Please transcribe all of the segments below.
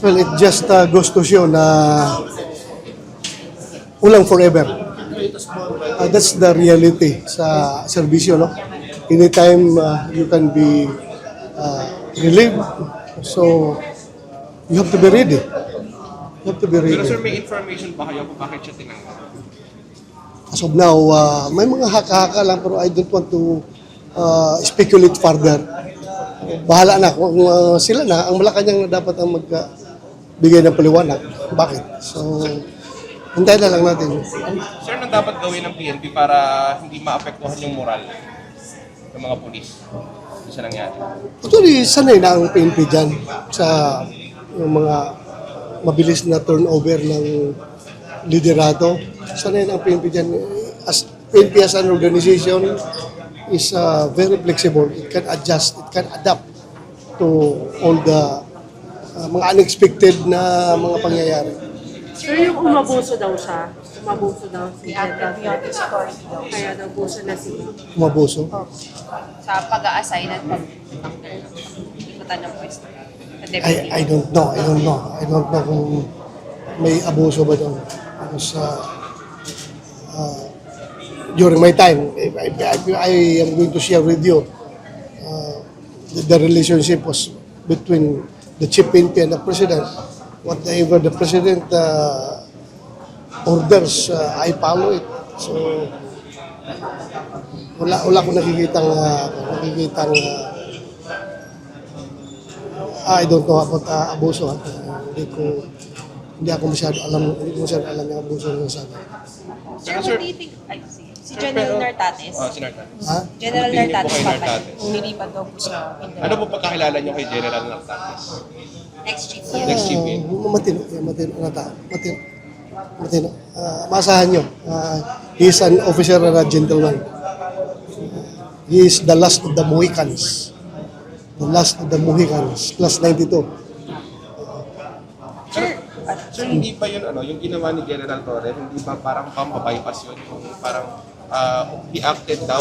Well, it just uh, goes to show na ulang forever. Uh, that's the reality sa serbisyo, no? Anytime uh, you can be uh, relieved, so you have to be ready. You have to be Pero sir, ready. may information ba kayo kung bakit siya tinanggal? As of now, uh, may mga haka-haka lang pero I don't want to uh, speculate further. Bahala na kung uh, sila na, ang Malacanang na dapat ang magbigay ng paliwanag. Bakit? So, hintayin na lang natin. Sir, ano dapat gawin ng PNP para hindi maapektuhan yung moral ng mga pulis? Ano sa nangyari? Actually, sanay na ang PNP dyan sa yung mga mabilis na turnover ng liderato. Sanay na ang PNP dyan. As, PNP as an organization is uh, very flexible. It can adjust, it can adapt to all the uh, mga unexpected na mga pangyayari. Sir, yung umabuso daw siya, umabuso daw si beyond his authority daw. Kaya nabuso na si Umabuso. Sa pag-a-assign at pag-ikutan ng pwesto. Sa I, deputy. I don't know. I don't know. I don't know kung may abuso ba doon. Uh, uh, during my time, I, I, I- I am going to share with you uh, the, the relationship was between the chief PNP and the president. Whatever the president uh, orders, uh, I follow it. So, wala wala akong nakikitang uh, nakikitang uh, I don't know about uh, abuso. ah. hindi ko hindi ako masyado alam, hindi ko masyado alam yung abuso ng sabi. Sir, what do you think? Ay, si, si General pero- Nartates. Ah, si Nartates. Ha? General Opinion po Nartates kay papay. Nartates. Umilipat daw po sa Mindanao. Ano po pagkakilala niyo kay General Nartates? Ex-chief Next chief eh. matino, yeah, matino, nata, matino. Matino. Ah, maasahan nyo. Ah, he is an officer and a gentleman. He is the last of the Mohicans. The last of the Mohicans. Class 92. Sir, sir, hindi ba yun ano, yung ginawa ni General Torre, hindi ba parang pamabypass yun? Yung parang uh, acted daw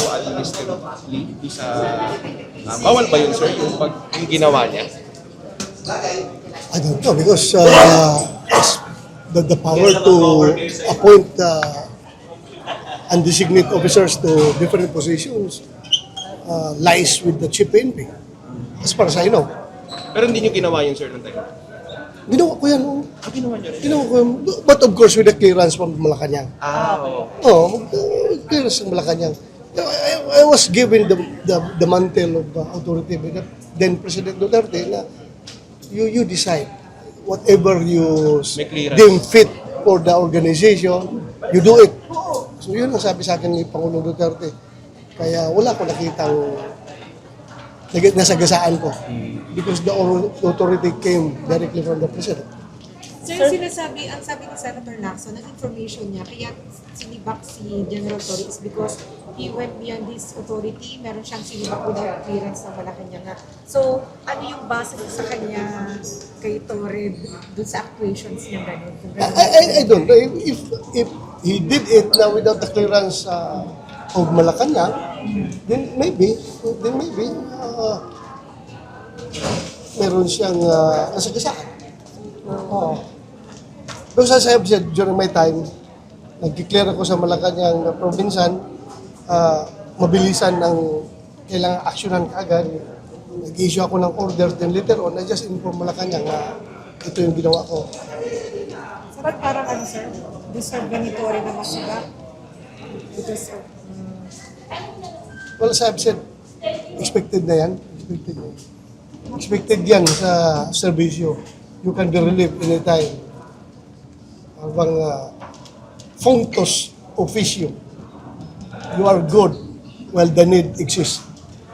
di sa... ah, bawal ba yun, sir, yung, pag, yung ginawa niya? I don't know because uh, the, the power to appoint uh, and designate officers to different positions uh, lies with the chief PNP. As far as I know. Pero hindi niyo ginawa yun, sir, nung time. Ginawa ko yan. oh. Ah, ginawa niyo rin? Ginawa ko yan. But of course with the clearance from Malacanang. Ah, oo. Oo, oh, clearance ng Malacanang. I, I was given the, the, the mantle of uh, authority by the then President Duterte na you, you decide whatever you deem fit for the organization, you do it. So yun ang sabi sa akin ni Pangulong Duterte. Kaya wala ko nakitang nasagasaan ko. Because the au- authority came directly from the President. Sir, sinasabi, ang sabi ni Senator Lacson, ang information niya, kaya sinibak si General Torre is because he went beyond his authority, meron siyang sinibak without clearance ng Malacanang. nga. So, ano yung base sa kanya kay Torre dun sa actuations niya ganun? I, I, I- don't know. If, if, if he did it now without the clearance uh, of Malacanang, then maybe, then maybe, uh, meron siyang uh, nasagasaan. Oo. Pero as I have said, during my time, nag-declare ako sa Malacanang na provinsan, uh, mabilisan ang kailangan aksyonan kaagad. Nag-issue ako ng order, then later on, I just inform Malacanang na ito yung ginawa ko. But parang ano sir, deserve na? Because of, Well, as I've said, expected na yan. Expected na yan. Expected yan sa serbisyo. You can be relieved anytime. Habang uh, functus officio. You are good while the need exists.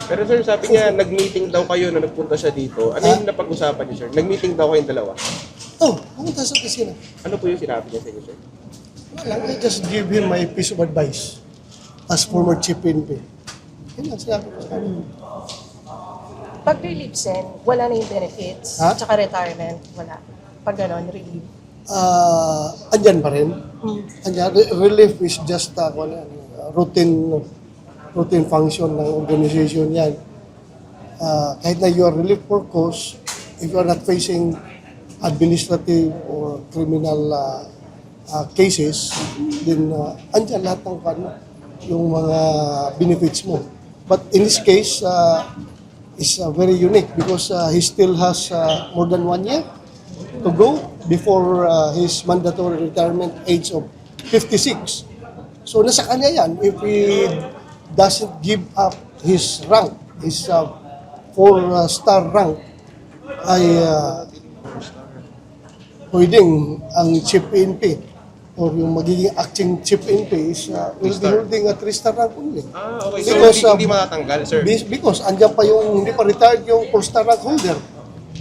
Pero sir, sabi niya, nag-meeting daw kayo na nagpunta siya dito. Ano yung napag-usapan niyo, sir? Nag-meeting daw kayong dalawa. Oh, pumunta sa opisina. Ano po yung sinabi niya sa inyo, sir? Wala, I just give him my piece of advice as former chief PNP. Yan lang sinabi ko sa. Pag relief sen, wala na yung benefits, Ha? tsaka retirement, wala. Pag ganon, relief. Ah, andyan pa rin. Andyan, re- relief is just uh, ano, uh, routine routine function ng organization yan. uh, kahit na you are relief purpose, if you are not facing administrative or criminal uh, uh, cases, then uh, andyan lahat ng ano, yung mga benefits mo. But in this case, uh, is uh, very unique because uh, he still has uh, more than one year to go before uh, his mandatory retirement age of 56. So nasa kanya yan if he doesn't give up his rank, his uh, four-star rank, ay uh, pwedeng ang chief PNP or yung magiging acting chief PNP is uh, will be holding a three-star rank only. Ah, okay. So, Because, hindi, um, hindi matatanggal, sir. Be- Because andyan pa yung hindi pa retired yung four-star rank holder.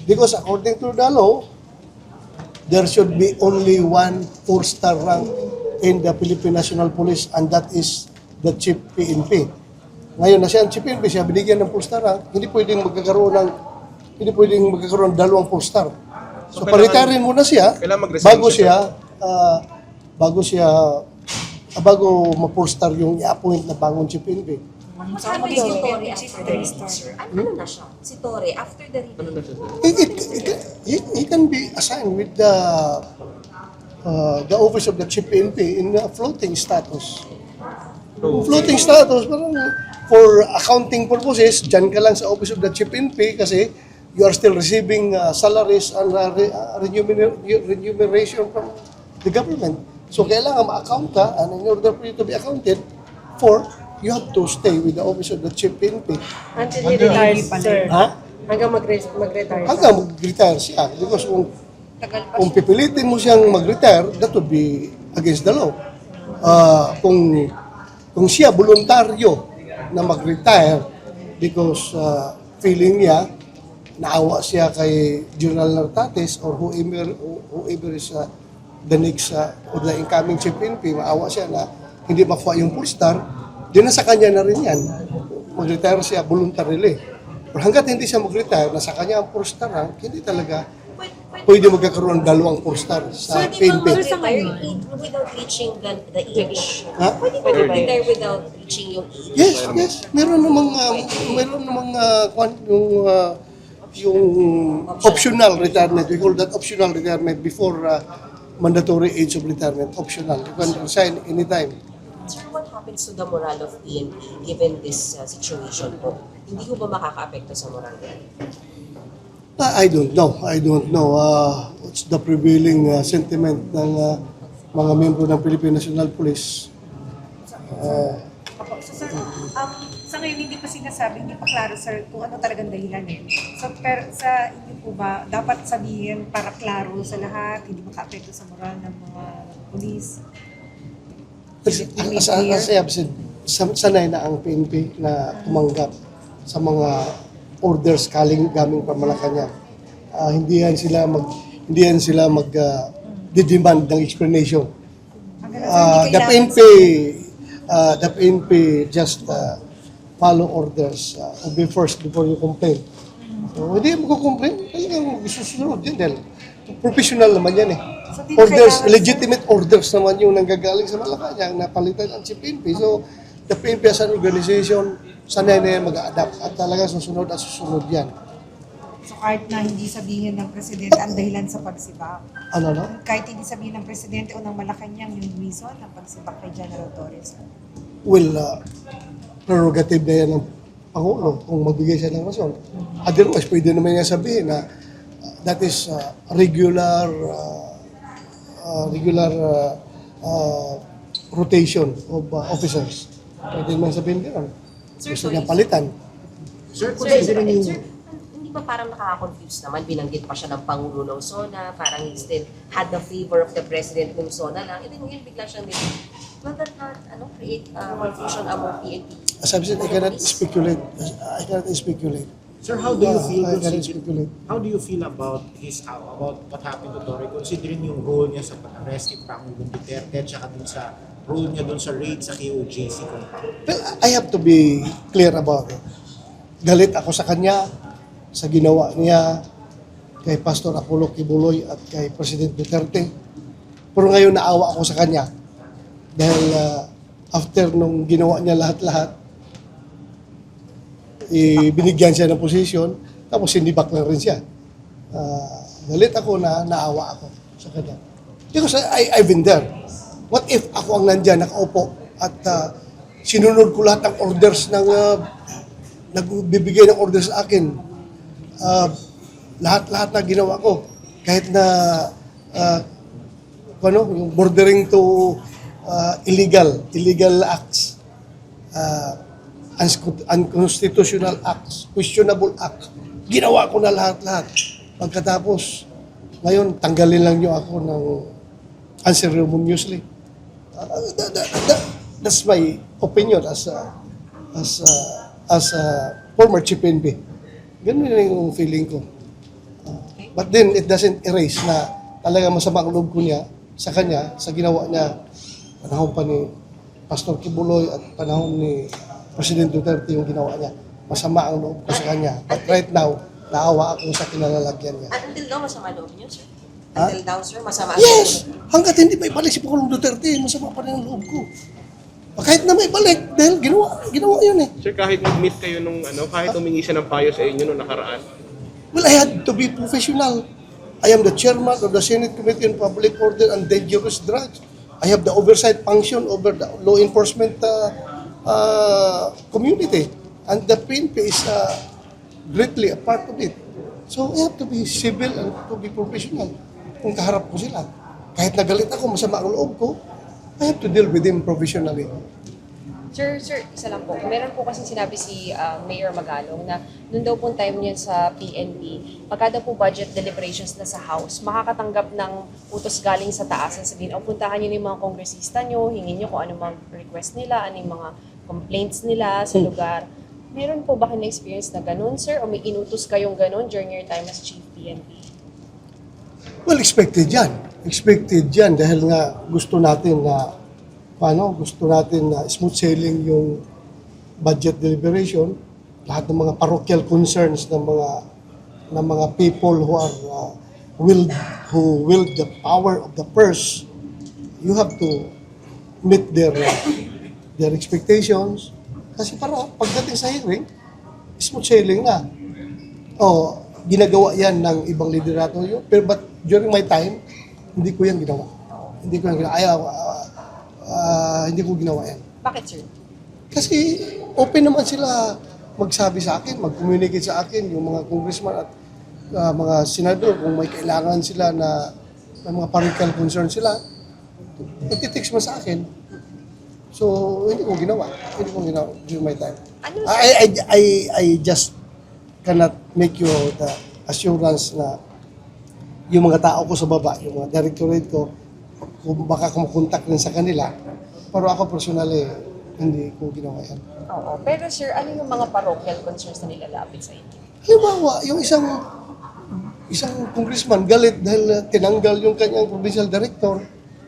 Because according to the law, there should be only one four-star rank in the Philippine National Police and that is the Chief PNP. Ngayon na siya ang Chief PNP, siya binigyan ng four-star rank, hindi pwedeng magkakaroon ng hindi pwedeng magkakaroon ng dalawang four-star. So, So, pa-retirein muna siya bago siya, siya ah, bago siya ah, bago ma-four-star yung i-appoint na bagong Chief PNP. What happened si Torre after the reading, sir? Ano, ano na siya? Si Torre, after the reading, Ano na siya, sir? It, it, it, he, he can be assigned with the uh, the office of the chief PNP in a floating status. Floating status, parang for accounting purposes, dyan ka lang sa office of the chief PNP kasi you are still receiving uh, salaries and uh, re, uh, remuner- remuneration from the government. So kailangan ma-account ka and in order for you to be accounted for, you have to stay with the office of the chief PNP. Until he retires, sir. Ha? Hanggang mag-re- mag-retire. hanggang mag-retire siya. Because kung, Tagal pa kung pipilitin mo siyang mag-retire, that would be against the law. Ah, kung, kung siya voluntaryo na mag-retire because ah, feeling niya, naawa siya kay General Nartates or whoever, whoever is ah, the next ah, or the incoming chief PNP, maawa siya na hindi makuha yung full star, di na sa kanya na rin yan. Mag-retire siya voluntarily. Pero hanggat hindi siya mag-retire, nasa kanya ang full star rank, hindi talaga pwede magkakaroon ng dalawang full star sa pwede bang PNP. mag-retire i- without reaching the, the age? Ha? Pwede bang mag-retire without reaching yung age? Yes, yes. Meron namang uh, meron namang uh, kwan- yung uh, yung optional retirement. We call that optional retirement before uh, mandatory age of retirement. Optional. You can resign anytime. Sir, what happens to the morale of PNP given this uh, situation po? Hindi ko ba makaka-apekto sa moral? Uh, I don't know. I don't know uh, what's the prevailing uh, sentiment ng uh, mga membro ng Philippine National Police. Uh, Opo. So, sir, um, sa ngayon hindi pa sinasabi, hindi pa klaro, sir, kung ano talagang dahilan eh. So, pero sa inyo po ba, dapat sabihin para klaro sa lahat, hindi makaapekto sa moral ng mga polis? As, as, as said, san- sanay na ang PNP na tumanggap sa mga orders kaling gaming pa Malacanang. Ah, hindi yan sila mag hindi yan sila mag ah, didemand ng explanation. Ah, hindi the PNP ah, the PNP just ah, follow orders uh, obey first before you complain. So, hindi mo complain talagang susunod din dahil professional naman yan eh. So, Orders, legitimate orders naman yung nanggagaling sa Malacanang na palitan ang si PNP. So, the PNP as an organization, sanay na yan mag-adapt at talaga susunod at susunod yan. So kahit na hindi sabihin ng presidente ang dahilan sa pagsibak, Ano no? kahit hindi sabihin ng presidente o ng Malacanang yung reason ng pagsibak kay General Torres. Well, uh, prerogative na yan ng Pangulo kung magbigay siya ng rason. Otherwise, pwede naman niya sabihin na uh, that is uh, regular uh, uh, regular uh, uh, rotation of uh, officers. Pwede naman sabihin gano'n. Sir, Gusto niya palitan. Sir, Sir, sir, yung... sir, hindi ba parang nakaka-confuse naman? Binanggit pa siya ng Pangulo ng SONA, parang still had the favor of the President ng SONA lang. And then ngayon bigla siyang. Will that not ano, create uh, confusion among PNP? As I've said, I cannot speculate. I cannot speculate. Sir, how do you feel I cannot considering, speculate. how do you feel about his uh, about what happened to Torre considering yung role niya sa pag-arrest kay Pangulong Duterte at saka dun sa role niya dun sa raid sa KOJC compound? Well, I have to be clear about it. Galit ako sa kanya, sa ginawa niya kay Pastor Apollo Kibuloy at kay President Duterte. Pero ngayon naawa ako sa kanya dahil uh, after nung ginawa niya lahat-lahat, eh, binigyan siya ng posisyon, tapos sinibak lang rin siya. Ah, galit ako na naawa ako sa kanya. Because I, I've been there. What if ako ang nandyan, nakaupo, at ah, sinunod ko lahat ng orders ng, ah, nagbibigay ng orders sa akin. Ah, lahat-lahat na ginawa ko. Kahit na, ah, ano, bordering to ah, illegal, illegal acts, unsco- unconstitutional acts, questionable acts. Ginawa ko na lahat-lahat. Pagkatapos, ngayon, tanggalin lang niyo ako ng unceremoniously. Uh, that, that, that, that's my opinion as a, as a, as a former chief NP. Ganun na yung feeling ko. Uh, but then, it doesn't erase na talaga masama ang loob ko niya sa kanya, sa ginawa niya panahon pa ni Pastor Kibuloy at panahon ni President Duterte yung ginawa niya. Masama ang loob ko sa kanya. But right now, naawa ako sa kinalalagyan niya. At until now, masama loob niyo, sir? Ha? Until now, sir, masama ang Yes! Hanggat hindi pa ibalik si Pangulong Duterte, masama pa rin ang loob ko. Kahit na may balik, dahil ginawa, ginawa yun eh. Sir, kahit mag-meet kayo nung ano, kahit humingi siya ng payo sa inyo nung nakaraan, Well, I had to be professional. I am the chairman of the Senate Committee on Public Order and Dangerous Drugs. I have the oversight function over the law enforcement uh, uh, community. And the PNP is uh, greatly a part of it. So I have to be civil and to be professional kung kaharap ko sila. Kahit nagalit ako, masama ang loob ko, I have to deal with them professionally. Sir, sir, isa lang po. Meron po kasi sinabi si ah, Mayor Magalong na noon daw po time niya sa PNP, pagka daw po budget deliberations na sa House, makakatanggap ng utos galing sa taas na sabihin, o puntahan niyo yung mga kongresista niyo, hingin niyo kung ano mga request nila, ano yung mga complaints nila sa lugar. Meron po ba kayo na-experience na ganun, sir? O may inutos kayong ganun during your time as Chief PNP? Well, expected yan. Expected yan dahil nga gusto natin na paano, gusto natin na smooth sailing yung budget deliberation. Lahat ng mga parochial concerns ng mga ng mga people who are uh, will who wield the power of the purse, you have to meet their uh, their expectations. Kasi para pagdating sa hearing, smooth sailing na. Oh, ginagawa yan ng ibang liderato yun. Pero but during my time, hindi ko yan ginawa. Hindi ko yan ginawa. Ayaw, ah, ah, hindi ko ginawa yan. Bakit, sir? Kasi open naman sila magsabi sa akin, mag-communicate sa akin yung mga congressman at ah, mga senador kung may kailangan sila na may mga parochial concern sila, nagtitext mo sa akin. So, hindi ko ginawa. Hindi ko ginawa during my time. Ano? I, I, I, I just cannot make you the assurance na yung mga tao ko sa baba, yung mga directorate ko, kung baka kumukontak rin sa kanila. Pero ako personally, hindi ko ginawa yan. Oo. Pero sir, ano yung mga parochial concerns na nilalapit sa inyo? Halimbawa, yung isang isang congressman galit dahil uh, tinanggal yung kanyang provincial director,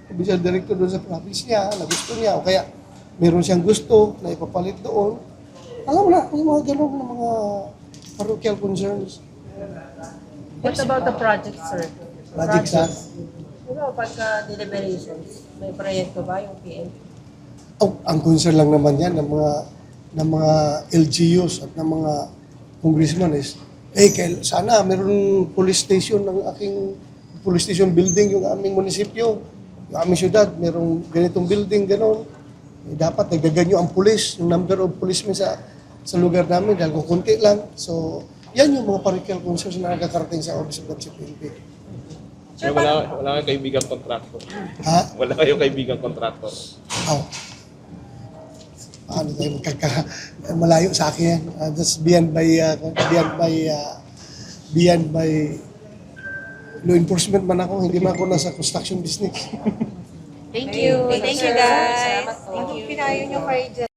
provincial director doon sa province niya, na gusto niya, o kaya meron siyang gusto na ipapalit doon. Alam mo na, yung mga ganun na mga parochial concerns. What about the project, sir? Project sa Diba, pagka deliberations, may proyekto ba yung PNP? Oh, ang concern lang naman yan ng mga ng mga LGUs at ng mga congressman is eh kail, sana meron police station ng aking police station building yung aming munisipyo, yung aming syudad, merong ganitong building ganon. Eh, dapat nagdaganyo ang police, yung number of policemen sa sa lugar namin dahil kung kunti lang. So, yan yung mga parochial concerns na nakakarating sa Office of Chief NP. Sir, wala, wala kayong kaibigang kontraktor. Ha? Wala kayong kaibigang kontraktor. How? Paano tayo magkaka... Malayo sa akin yan. Uh, that's beyond my... Uh, beyond my... Uh, beyond my... Law enforcement man ako, hindi man ako nasa construction business. Thank you. Thank you, guys. Po. Anong pinayo nyo kay